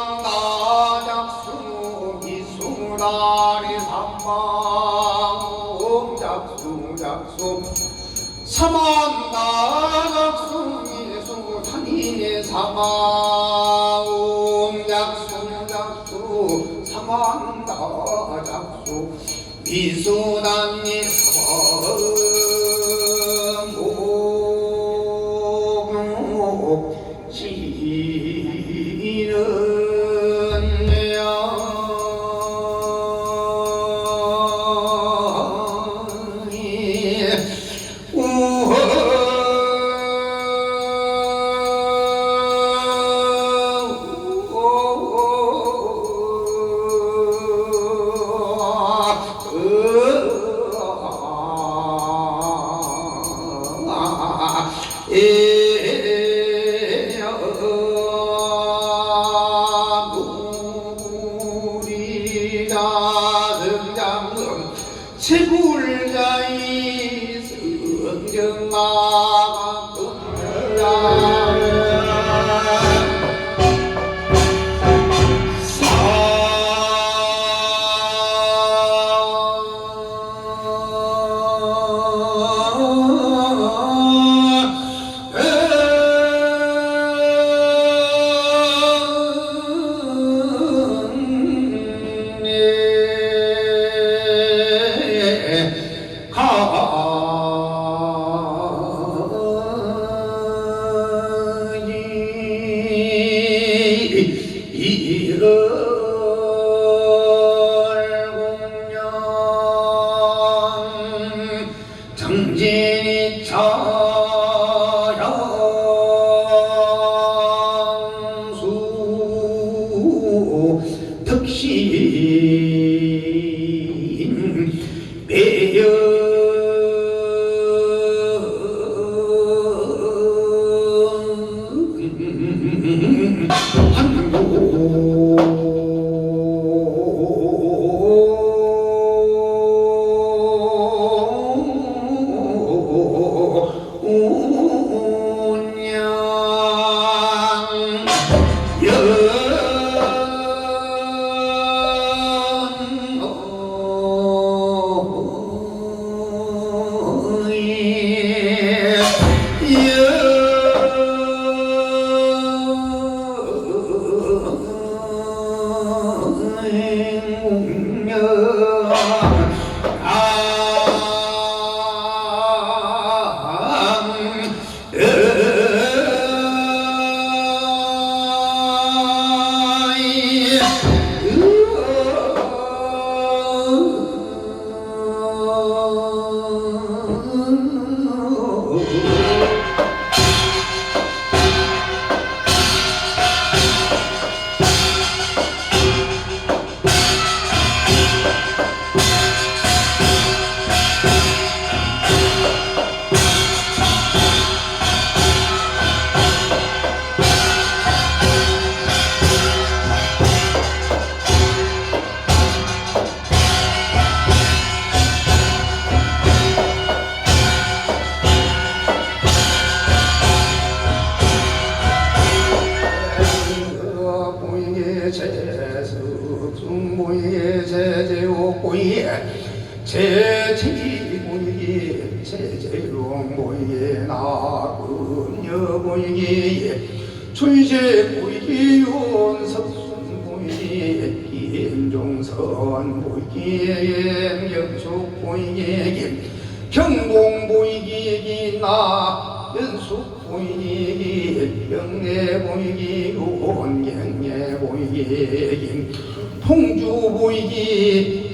작수 사만다 작수 이수라리 삼방 작수 작수 사만다 작수 이수 산인의 사마음 작수 작수 사만다 작수 이수단 you. 중보이게 제제오 보이게 제지 보이게 제제용 보이게 나금여 보이게 출제 보이게 윤석순 보이게 김종선 보이게 영숙 보이게 경공 보이게 나 연숙 보이기 영내 보이기 온경내 보이기 통주 보이기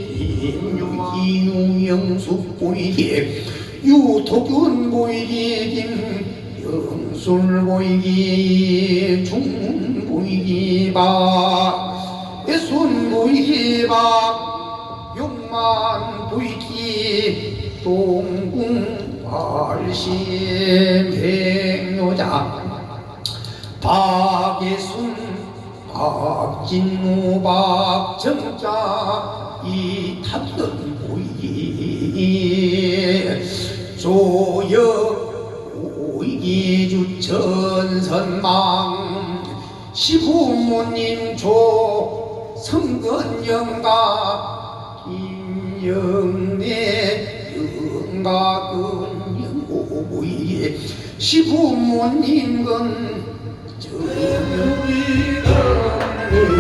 유영숙 보이기 유토균 보이기 김영술 보이기 중문 보이기 박 예순 보이기 박 용만 보이기 동궁 발심 백요자 박예순 박진무 박 정자 이탑선 보이기. 조여 오이기주 천선망 시부모님 조 성건영가 김영래 영가근 영고보이. 시부모님 은 우리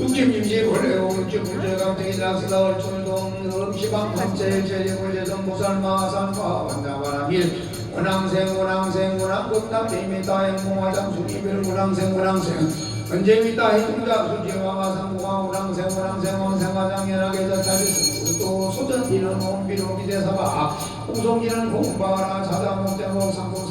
육집임시 원래요 육집 불제 강택이 낙서다 얼촌동 음시방 판체 제제불제성 보살마산과 완다바라밀 원앙생 원앙생 원앙급남 대미따행 공화장 수기별 원앙생 원앙생 언제미따 해중자 수지와마상공화 원앙생 원앙생 원생화장 연하게 자차리스 또 소전기는 온비로 기대사바 공송기는 공바라 자자목자목 상공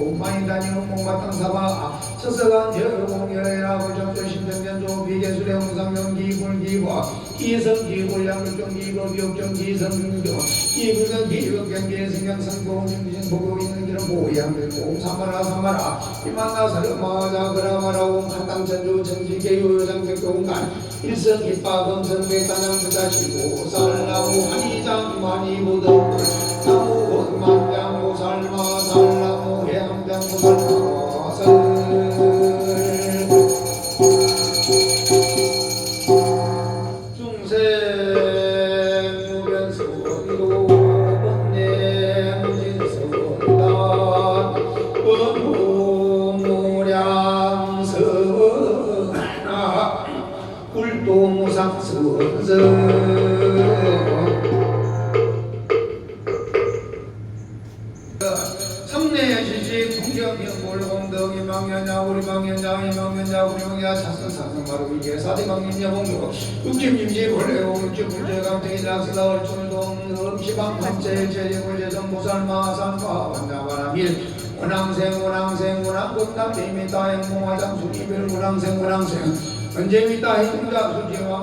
옴마인 다니는 목마땅 사바 서서간 제공여라 불정조 심정견조 비계술의 홍상명기 불기과 기성기 불량불정기 거기역정기 성중조 기불경기 역경기 생명성공 중진 보고 있는 길은 보양들 공 삼마라 삼마라 이만나 사르마자 그라마라 옹 한땅천주 천지계 요요장백도 공간 일성 기빠 검성백 단양 부다시고 살나무 한이장 많이 걸 나무 원만장 살마 살 삼내 시시 풍경영골 공덕이 망연자 우리 망연자 이 망연자 우리 망연자 사선 사선 바로 이게 사대 망연자 공덕 육집임지 원래요 육집 문제 강태기 낙스다 얼춘동 음시방 밤제 제리고제전 보살마산과 완자바라밀 원앙생 원앙생 원앙 꽃남 대미 따행 몽화장 수리별 원앙생 원앙생 సంజీవిత హిందుగా సుజీవా